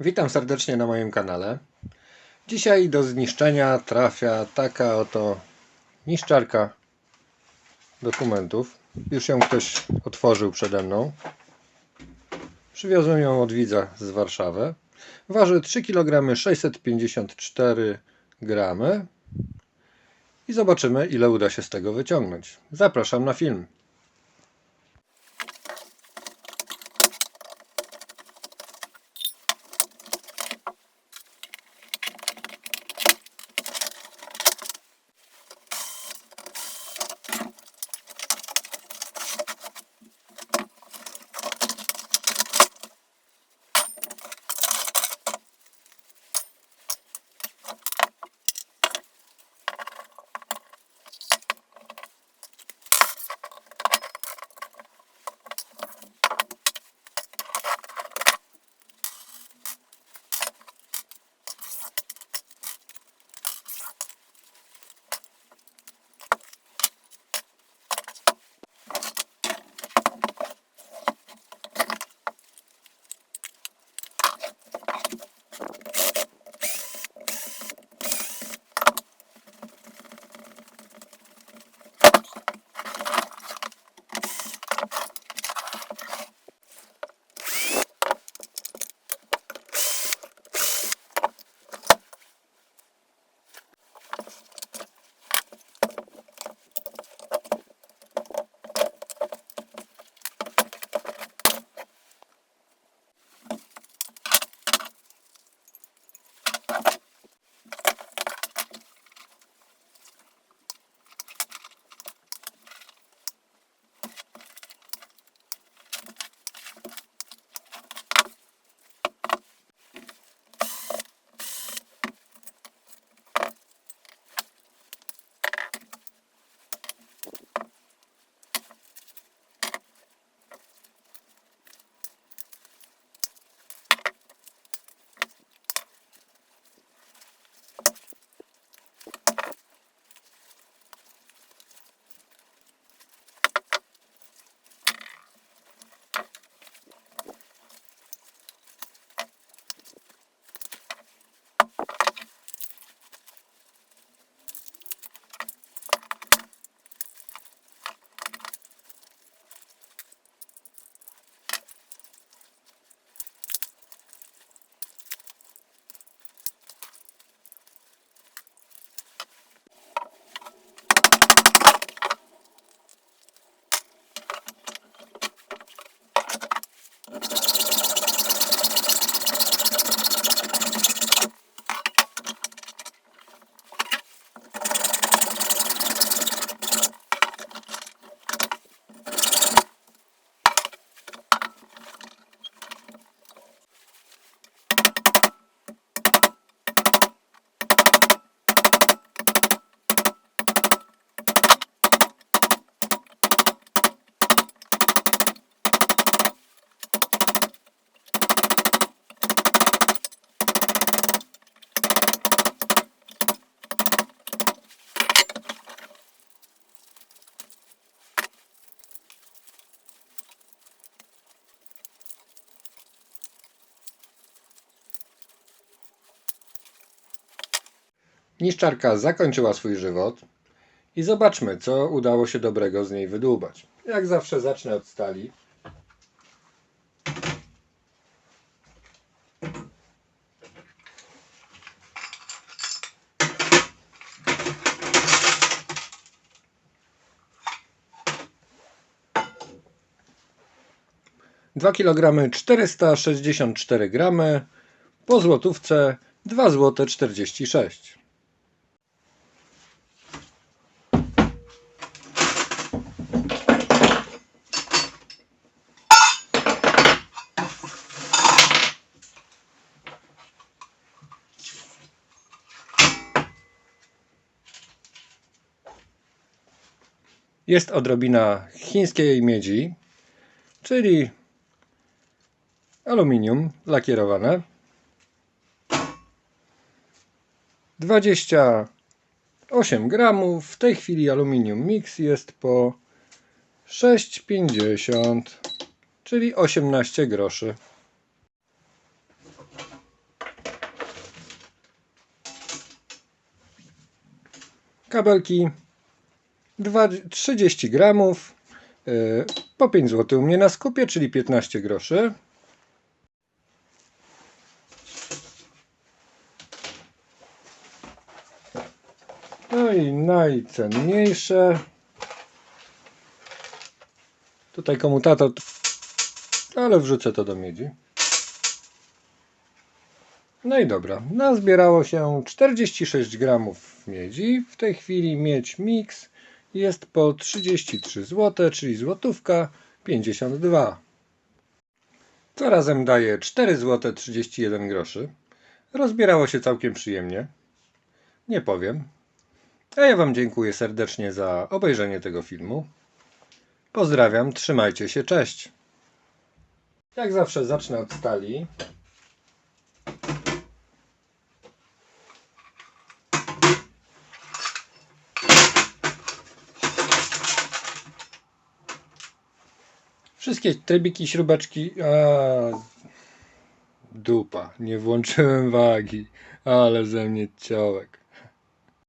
Witam serdecznie na moim kanale. Dzisiaj do zniszczenia trafia taka oto niszczarka dokumentów. Już ją ktoś otworzył przede mną. Przywiozłem ją od widza z Warszawy. Waży 3 kg 654 gramy. I zobaczymy ile uda się z tego wyciągnąć. Zapraszam na film. Niszczarka zakończyła swój żywot i zobaczmy, co udało się dobrego z niej wydłubać. Jak zawsze zacznę od stali. Dwa kilogramy 464 gramy po złotówce 2 złote 46. Jest odrobina chińskiej miedzi, czyli aluminium lakierowane. 28 gramów. W tej chwili aluminium mix jest po 6,50, czyli 18 groszy. Kabelki dwa- 30 gramów. y, Po 5 zł u mnie na skupie, czyli 15 groszy. No i najcenniejsze. Tutaj komutator, ale wrzucę to do miedzi. No i dobra, nazbierało się 46 gramów miedzi. W tej chwili miedź mix jest po 33 zł, czyli złotówka 52. To razem daje 4 zł 31 groszy. Rozbierało się całkiem przyjemnie. Nie powiem. A ja Wam dziękuję serdecznie za obejrzenie tego filmu. Pozdrawiam, trzymajcie się, cześć. Jak zawsze zacznę od stali. Wszystkie trybiki, śrubeczki. A, dupa, nie włączyłem wagi, ale ze mnie ciołek.